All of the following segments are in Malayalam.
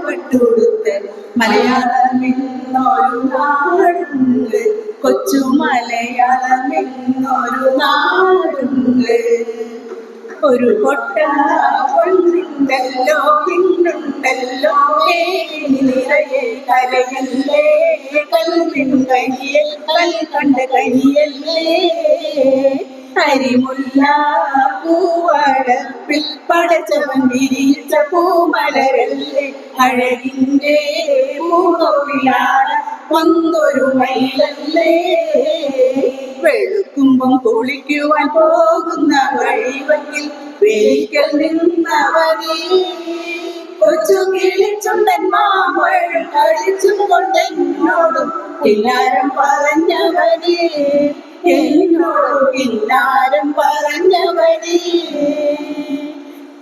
പട്ടുടുത്ത് മലയാളമെന്നൊരു നാടുണ്ട് കൊച്ചു മലയാളമെന്നൊരു നാടുണ്ട്. ഒരു കൊട്ട പൊന്നുണ്ടല്ലോ പിന്നുണ്ടല്ലോ കരയല്ലേ കല്ലിൻ കനിയൽ കൽ കണ്ട കനിയല്ലേ അരിമുല്ല പൂവടപ്പിൽ പടച്ചവൻ വിരിച്ച പൂമലരല്ലേ അഴകിന്റെ പൂതൊഴിലാണ് വന്നൊരു മയിലല്ലേ? വെളുക്കുമ്പം കുളിക്കുവാൻ പോകുന്ന വഴിവക്കിൽ വേലിക്കൽ നിന്നവനീ. കൊച്ചു കിളിച്ചുണ്ടൻ മാമൾ കളിച്ചും കൊണ്ടെന്നോടും കിന്നാരം പറഞ്ഞവനേ. എന്നോടും കിന്നാരം പറഞ്ഞവനേ.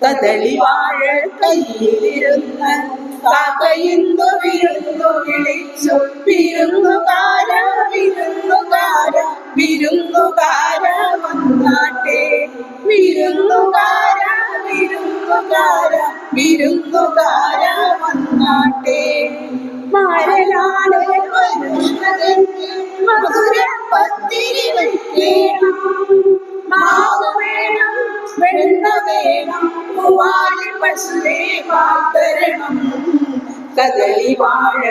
കദളി വാഴ കയ്യിലിരുന്ന കാക്കയിന്നു വിരുന്നു വിളിച്ചു. വിരുന്നുകാര വിരുന്നുകാര വിരുന്നുകാര വന്നാട്ടെ. വിരുന്നുകാര വിരുന്നുകാര വിരുന്നുകാര വന്നാട്ടെ. മാരലാണ് വരുന്നതെങ്കിൽ മധുര പത്തിരി വയ്ക്കണം മാവ് വേണം വെണ്ണ വേണം കദളി വാഴ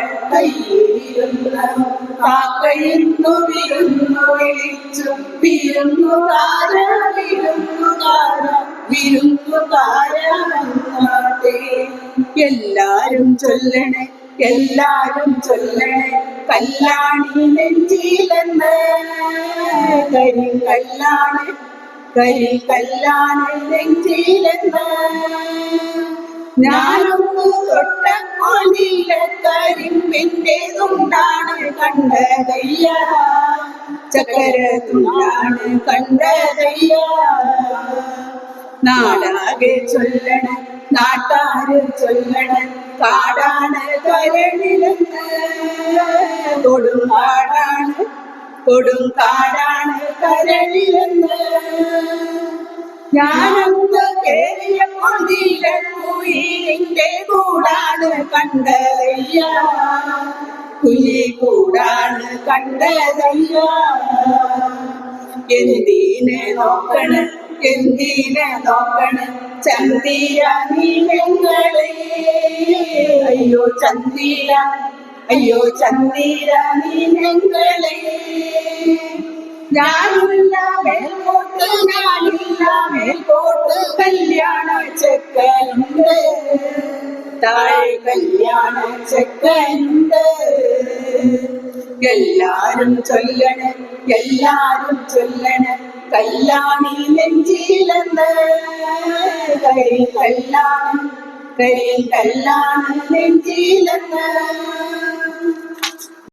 എല്ലാരും ചൊല്ലണേ എല്ലാരും ചൊല്ലണേ. കല്യാണി നെഞ്ചിലെന്ന്. കരി കല്യാണി കരി കല്യാണി നെഞ്ചിലെന്ന്. ഞാനൊന്നു തൊട്ട കൊലിയിലെ കരിമ്പിന്റെ തുണ്ടാണ് കണ്ടതയ്യ ചക്കര തുണ്ടാണ് കണ്ടതയ്യ നാടാകെ ചൊല്ലണ നാട്ടാര് ചൊല്ലണ കാടാണ് കരണിലെന്ന് കൊടുങ്കാടാണ് കൊടുങ്കാടാണ് കരണിലെന്ന് ഞാനന്ന് കേറിയ കൊണ്ടിയിലെ കുയിലിന്റെ കൂടാണ് കണ്ടതയ്യ. കുലി കൂടാണ് കണ്ടതയ്യ. എന്തിനെ നോക്കണ എന്തിനെ നോക്കണ? ചന്തിയ നീലങ്ങളെ അയ്യോ ചന്തിയ. അയ്യോ ചന്തിയ നീലങ്ങളെ ഞാനില്ല മേൽപോട്ട് ഞാനില്ല കല്യാണ ചെക്കനുണ്ട് എല്ലാരും ചൊല്ലണ എല്ലാരും ചൊല്ലണ. കല്യാണി നെഞ്ചിലെന്ന്. കരി കല്യാണം കരി കല്യാണം നെഞ്ചിലെന്ന്.